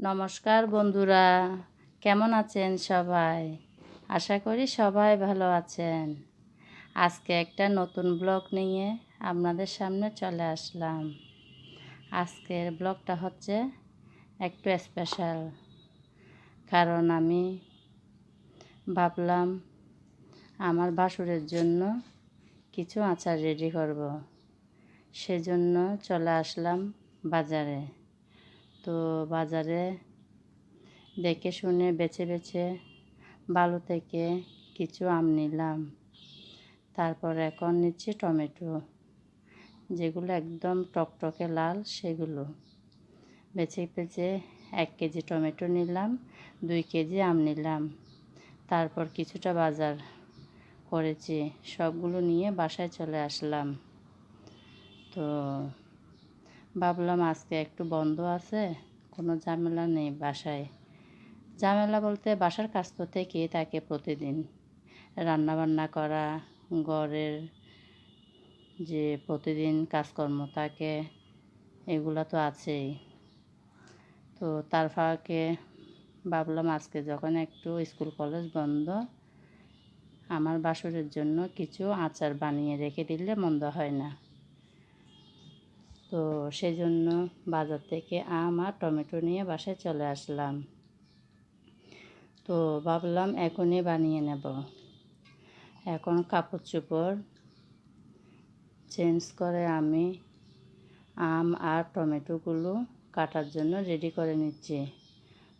নমস্কার বন্ধুরা, কেমন আছেন সবাই? আশা করি সবাই ভালো আছেন। আজকে একটা নতুন ব্লগ নিয়ে আপনাদের সামনে চলে আসলাম। আজকের ব্লগটা হচ্ছে একটু স্পেশাল কারণ আমি ভাবলাম আমার বাসুরের জন্য কিছু আচার রেডি করব। সেজন্য চলে আসলাম বাজারে। তো বাজারে দেখে শুনে বেছে বেছে বালু থেকে কিছু আম নিলাম। তারপর এখন নিচ্ছি টমেটো, যেগুলো একদম টকটকে লাল, সেগুলো। বেছে বেছে এক কেজি টমেটো নিলাম, দুই কেজি আম নিলাম। তারপর কিছুটা বাজার করেছি, সবগুলো নিয়ে বাসায় চলে আসলাম। তো ভাবলাম আজকে একটু বন্ধ আছে কোনো ঝামেলা নেই বাসায়। ঝামেলা বলতে বাসার কাজ তো থেকে থাকে প্রতিদিন। রান্নাবান্না করা, ঘরের যে প্রতিদিন কাজকর্ম থাকে, এগুলো তো আছেই। তো তার ফাঁকে ভাবলাম আজকে যখন একটু স্কুল কলেজ বন্ধ, আমার বাসরের জন্য কিছু আচার বানিয়ে রেখে দিলে মন্দ হয় না। তো সেই জন্য বাজার থেকে আম আর টমেটো নিয়ে বাসায় চলে আসলাম। তো ভাবলাম এখনই বানিয়ে নেব। এখন কাপড় চোপড় চেঞ্জ করে আমি আম আর টমেটোগুলো কাটার জন্য রেডি করে নিচ্ছি।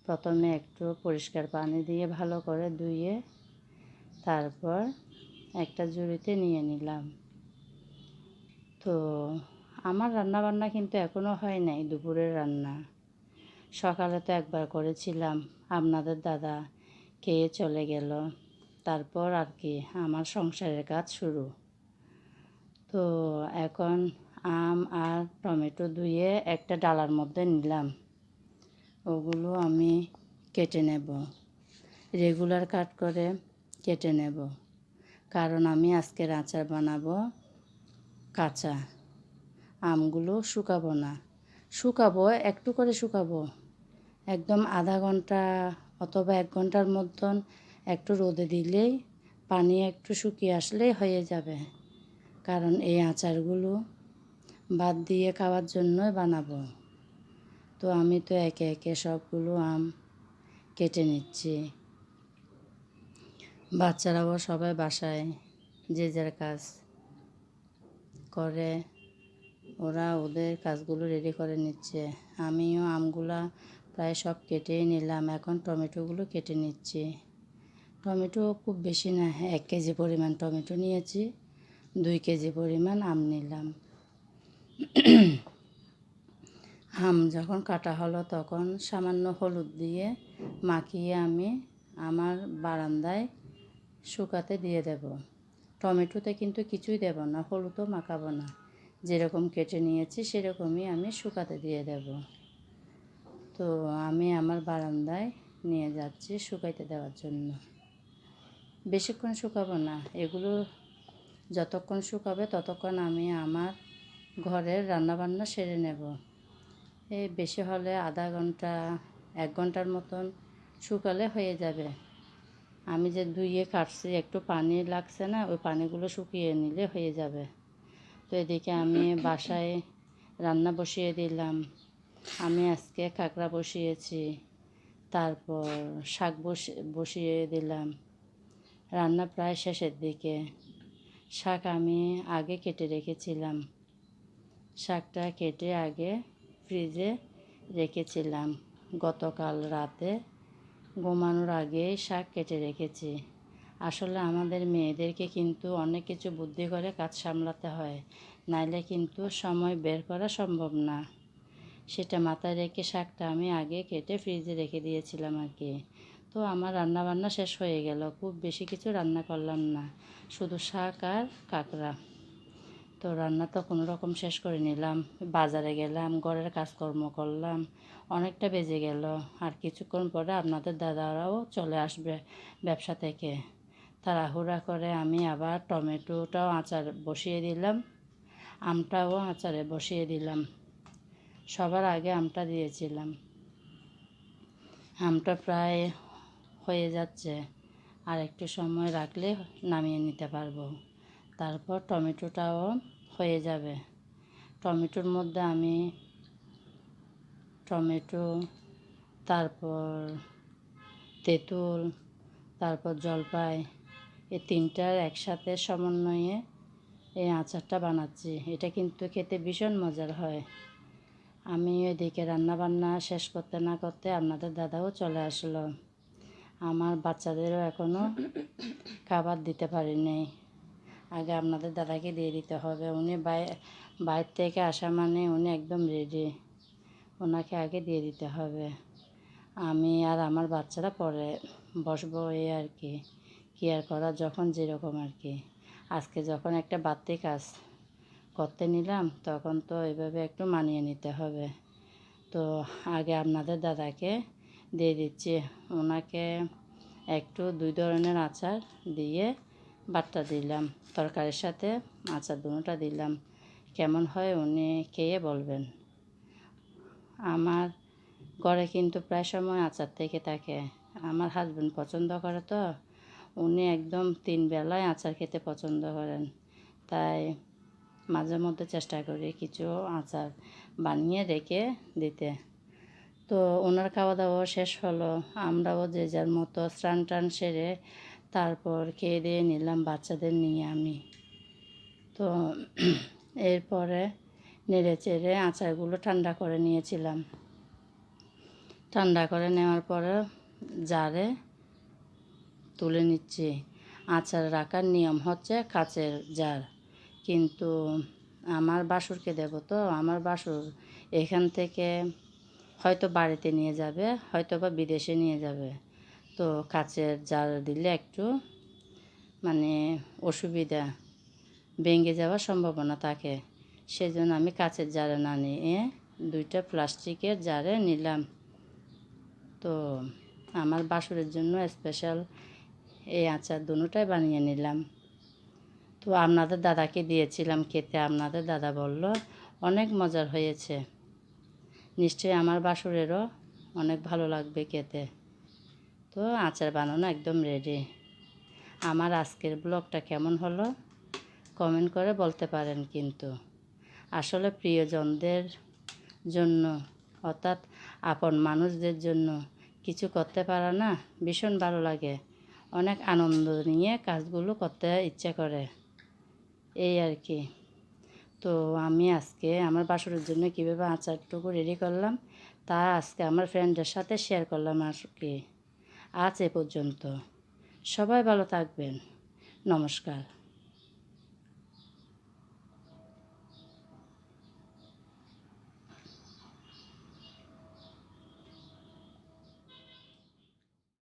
প্রথমে একটু পরিষ্কার পানি দিয়ে ভালো করে ধুয়ে তারপর একটা জুড়িতে নিয়ে নিলাম। তো আমার রান্না বান্না কিন্তু এখনও হয় নাই, দুপুরের রান্না। সকালে তো একবার করেছিলাম, আপনাদের দাদা খেয়ে চলে গেল, তারপর আর কি আমার সংসারের কাজ শুরু। তো এখন আম আর টমেটো ধুয়ে একটা ডালার মধ্যে নিলাম, ওগুলো আমি কেটে নেব। রেগুলার কাট করে কেটে নেব, কারণ আমি আজকের আচার বানাবো কাঁচা। আমগুলো শুকাবো না। শুকাবো, একটু করে শুকাবো। একদম আধা ঘণ্টা অথবা এক ঘণ্টার মতন একটু রোদে দিলেই পানি একটু শুকিয়ে আসলেই হয়ে যাবে। কারণ এই আচারগুলো বাদ দিয়ে খাওয়ার জন্যই বানাবো। তো আমি তো একে একে সবগুলো আম কেটে নিচ্ছি। বাচ্চারাও সবাই বাসায় যে যার কাজ করে। ওরা ওদের কাজগুলো রেডি করে নিচ্ছে। আমিও আমগুলা প্রায় সব কেটেই নিলাম। এখন টমেটোগুলো কেটে নিচ্ছি। টমেটো খুব বেশি না, এক কেজি পরিমাণ টমেটো নিয়েছি, দুই কেজি পরিমাণ আম নিলাম। আম যখন কাটা হলো তখন সামান্য হলুদ দিয়ে মাখিয়ে আমি আমার বারান্দায় শুকাতে দিয়ে দেব। টমেটোতে কিন্তু কিছুই দেব না, হলুদও মাখাবো না। যেরকম কেটে নিয়েছি, সেরকমই আমি শুকাতে দিয়ে দেব। তো আমি আমার বারান্দায় নিয়ে যাচ্ছি শুকাইতে দেওয়ার জন্য। বেশিক্ষণ শুকাবো না। এগুলো যতক্ষণ শুকাবে ততক্ষণ আমি আমার ঘরের রান্নাবান্না সেরে নেব। এই বেশি হলে আধা ঘণ্টা, এক ঘণ্টার মতন শুকালে হয়ে যাবে। আমি যে ধুয়ে কাটছি একটু পানি লাগছে না, ওই পানিগুলো শুকিয়ে নিলে হয়ে যাবে। তো এদিকে আমি বাসায় রান্না বসিয়ে দিলাম। আমি আজকে কাঁকড়া বসিয়েছি, তারপর শাক বসিয়ে দিলাম। রান্না প্রায় শেষের দিকে। শাক আমি আগে কেটে রেখেছিলাম। শাকটা কেটে আগে ফ্রিজে রেখেছিলাম। গতকাল রাতে ঘুমানোর আগে শাক কেটে রেখেছি। আসলে আমাদের মেয়েদেরকে কিন্তু অনেক কিছু বুদ্ধি করে কাজ সামলাতে হয়, নাইলে কিন্তু সময় বের করা সম্ভব না। সেটা মাথায় রেখে শাকটা আমি আগে কেটে ফ্রিজে রেখে দিয়েছিলাম আর কি। তো আমার রান্না বান্না শেষ হয়ে গেল, খুব বেশি কিছু রান্না করলাম না, শুধু শাক আর কাঁকড়া। তো রান্না তো কোনো রকম শেষ করে নিলাম, বাজারে গেলাম, ঘরের কাজকর্ম করলাম, অনেকটা বেজে গেল। আর কিছুক্ষণ পরে আপনাদের দাদারাও চলে আসবে ব্যবসা থেকে। তাড়াহুড়া করে আমি আবার টমেটোটাও আচার বসিয়ে দিলাম, আমটাও আচারে বসিয়ে দিলাম। সবার আগে আমটা দিয়েছিলাম। আমটা প্রায় হয়ে যাচ্ছে, আর একটু সময় রাখলে নামিয়ে নিতে পারব। তারপর টমেটোটাও হয়ে যাবে। টমেটোর মধ্যে আমি টমেটো, তারপর তেঁতুল, তারপর জলপাই এই তিনটার একসাথে সমন্বয়ে এই আচারটা বানাচ্ছি। এটা কিন্তু খেতে ভীষণ মজার হয়। আমি ওইদিকে রান্নাবান্না শেষ করতে না করতে আপনাদের দাদাও চলে আসলো। আমার বাচ্চাদেরও এখনও খাবার দিতে পারিনি। আগে আপনাদের দাদাকে দিয়ে দিতে হবে। উনি বাইরে থেকে আসা মানে উনি একদম রেডি ওনাকে আগে দিয়ে দিতে হবে। আমি আর আমার বাচ্চারা পরে বসবো এই আর কি। কি আর করা যখন যেরকম আর কি। আজকে যখন একটা বাড়তি কাজ করতে নিলাম, তখন তো এভাবে একটু মানিয়ে নিতে হবে। তো আগে আপনাদের দাদাকে দিয়ে দিচ্ছি। ওনাকে একটু দুই ধরনের আচার দিয়ে বাট্টা দিলাম, তরকারির সাথে আচার দুটোটা দিলাম। কেমন হয় উনি খেয়ে বলবেন। আমার ঘরে কিন্তু প্রায় সময় আচার থেকে থাকে। আমার হাজব্যান্ড পছন্দ করে তো। উনি একদম তিন বেলায় আচার খেতে পছন্দ করেন। তাই মাঝে মধ্যে চেষ্টা করি কিছু আচার বানিয়ে রেখে দিতে। তো ওনার খাওয়া দাওয়া শেষ হলো। আমরাও যে যার মতো স্নান টান সেরে তারপর খেয়ে দিয়ে নিলাম বাচ্চাদের নিয়ে আমি। তো এরপরে নেড়ে চেড়ে আচারগুলো ঠান্ডা করে নিয়েছিলাম। ঠান্ডা করে নেওয়ার পরে জারে তুলে নিচ্ছি। আচার রাখার নিয়ম হচ্ছে কাচের জার। কিন্তু আমার বাসুরকে দেব তো? আমার বাসুর এখান থেকে হয়তো বাড়িতে নিয়ে যাবে, হয়তো বা বিদেশে নিয়ে যাবে। তো কাচের জার দিলে একটু মানে অসুবিধা, ভেঙে যাওয়ার সম্ভাবনা থাকে। সেজন্য আমি কাচের জারে না নিয়ে দুইটা প্লাস্টিকের জারে নিলাম। তো আমার বাসুরের জন্য স্পেশাল এই আচার দুটাই বানিয়ে নিলাম। তো আপনাদের দাদাকে দিয়েছিলাম খেতে। আপনাদের দাদা বলল, অনেক মজার হয়েছে। নিশ্চয়ই আমার বাসুরেরও অনেক ভালো লাগবে খেতে। তো আচার বানানো একদম রেডি আমার আজকের ব্লগটা কেমন হলো? কমেন্ট করে বলতে পারেন কিন্তু। আসলে প্রিয়জনদের জন্য, অর্থাৎ আপন মানুষদের জন্য কিছু করতে পারা না ভীষণ ভালো লাগে। অনেক আনন্দ নিয়ে কাজগুলো করতে ইচ্ছা করে। এই আর কি। তো আমি আজকে আমার বাসরের জন্য কীভাবে আচারটুকু রেডি করলাম, তা আজকে আমার ফ্রেন্ডের সাথে শেয়ার করলাম আর কি। আজ এ পর্যন্ত। সবাই ভালো থাকবেন। নমস্কার।